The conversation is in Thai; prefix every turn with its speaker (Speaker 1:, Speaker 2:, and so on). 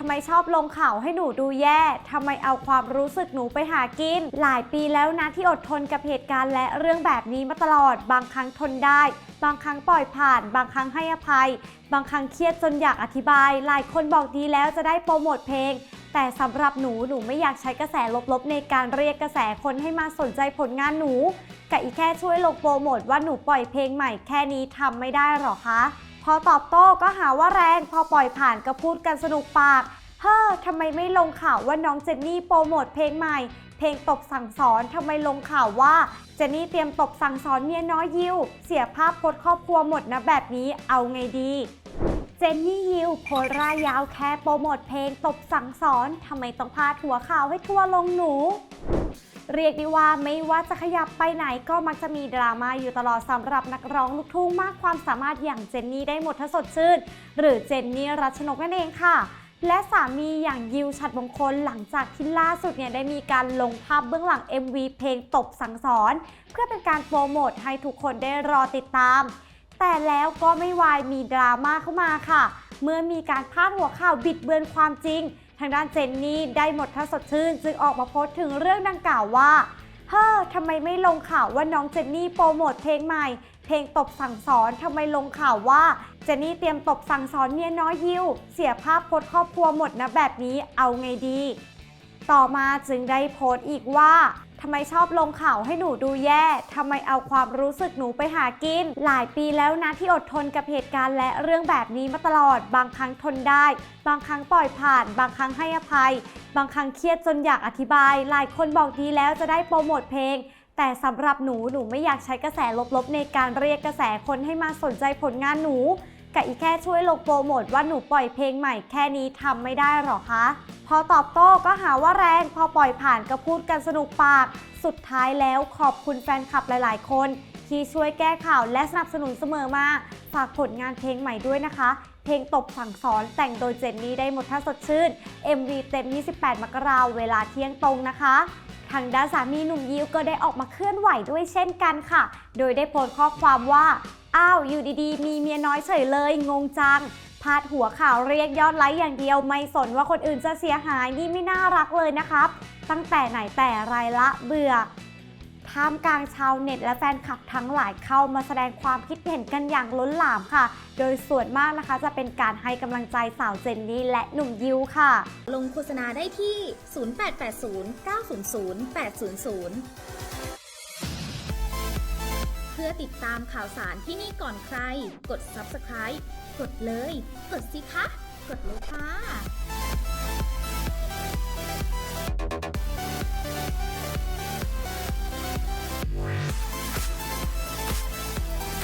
Speaker 1: ทำไมชอบลงข่าวให้หนูดูแย่ทำไมเอาความรู้สึกหนูไปหากิน หลายปีแล้วนะที่อดทนกับเหตุการณ์และเรื่องแบบนี้มาตลอด บางครั้งทนได้ บางครั้งปล่อยผ่าน บางครั้งให้อภัย บางครั้งเครียดจนอยากอธิบาย หลายคนบอกดีแล้วจะได้โปรโมทเพลง แต่สำหรับหนูหนูไม่อยากใช้กระแสลบๆ ในการเรียกกระแสคนให้มาสนใจผลงานหนูกะอีแค่ช่วยลงโปรโมทว่าหนูปล่อยเพลงใหม่แค่นี้ทำไม่ได้หรอคะ พอตอบโต้ก็หาว่าแรงพอปล่อยผ่านก็พูดกันสนุกปากเฮ้อทำไมไม่ลงข่าวว่าน้องเจนนี่โปรโมทเพลงใหม่ เพลงตบสั่งสอนทำไมลงข่าวว่าเจนนี่เตรียมตบสั่งสอนเมียน้อยยิว เสียภาพพจน์ครอบครัวหมดนะแบบนี้เอาไงดี เจนนี่ยิวโพสร่ายยาวแค่โปรโมทเพลงตบสั่งสอนทำไมต้องพาดหัวข่าวให้ทัวลงหนู เรียกได้ว่าไม่ว่าจะขยับไปไหนก็มักจะมีดราม่าอยู่ตลอดสำหรับนักร้องลูกทุ่งมากความสามารถอย่างเจนนี่ได้หมดถ้าสดชื่น หรือเจนนี่รัชนกนั่นเองค่ะ และสามีอย่างยิวชัดมงคลหลังจากที่ล่าสุดเนี่ยได้มีการลงภาพเบื้องหลัง MV เพลงตบสั่งสอน เพื่อเป็นการโปรโมทให้ทุกคนได้รอติดตาม แต่แล้วก็ไม่วายมีดราม่าเข้ามาค่ะ เมื่อมีการพาดหัวข่าวบิดเบือนความจริง ทางด้านเจนนี่ได้หมดถ้าสดชื่น จึงออกมาโพสต์ถึงเรื่องดังกล่าวว่าเฮ้อทำไมไม่ลงข่าวว่าน้องเจนนี่โปรโมทเพลงใหม่ เพลงตบสั่งสอนทำไมลงข่าวว่าเจนนี่เตรียมตบสั่งสอนเมียน้อยยิวเสียภาพพจน์ครอบครัวหมดนะแบบนี้เอาไงดี ต่อมาจึงได้โพสต์อีกว่า ทำไมชอบลงข่าวให้หนูดูแย่ ทำไมเอาความรู้สึกหนูไปหากิน หลายปีแล้วนะที่อดทนกับเหตุการณ์และเรื่องแบบนี้มาตลอด บางครั้งทนได้ บางครั้งปล่อยผ่าน บางครั้งให้อภัย บางครั้งเครียดจนอยากอธิบาย หลายคนบอกดีแล้วจะได้โปรโมทเพลงแต่สำหรับหนู หนูไม่อยากใช้กระแสลบๆ ในการเรียกกระแสคนให้มาสนใจผลงานหนูกะอีแค่ช่วยลงโปรโมทว่าหนูปล่อยเพลงใหม่แค่นี้ทำไม่ได้หรอคะ พอตอบโต้ก็หาว่าแรงพอปล่อยผ่านก็พูดกันสนุกปาก สุดท้ายแล้วขอบคุณแฟนคลับหลาย ๆ คน ที่ช่วยแก้ข่าวและสนับสนุนเสมอมา ฝากผลงานเพลงใหม่ด้วยนะคะ เพลงตบสั่งสอนแต่งโดยเจนนี่ได้หมดท่าสดชื่น MV เต็ม 28 มกราเวลาเที่ยงตรงนะคะทางด้านสามีหนุ่มยิวก็ได้ออกมาเคลื่อนไหวด้วยเช่นกันค่ะ โดยได้โพสต์ข้อความว่า อ้าว อยู่ดีๆ มีเมียน้อยเฉยเลย งงจัง พาดหัวข่าวเรียกยอดไลค์อย่างเดียวไม่สนว่าคนอื่นจะเสียหายนี่ไม่น่ารักเลยนะครับ ตั้งแต่ไหนแต่ไรละเบื่อท่ามกลางชาวเน็ตและแฟนคลับทั้งหลายเข้ามาแสดงความคิดเห็นกันอย่างล้นหลามค่ะ โดยส่วนมากนะคะจะเป็นการให้กำลังใจสาวเจนนี่และหนุ่มยิวค่ะ
Speaker 2: ลงโฆษณาได้ที่ 0880 900 800 เพื่อติดตามข่าวสารที่นี่ก่อนใคร กด subscribe กดเลย กดสิคะ กดเลยค่ะ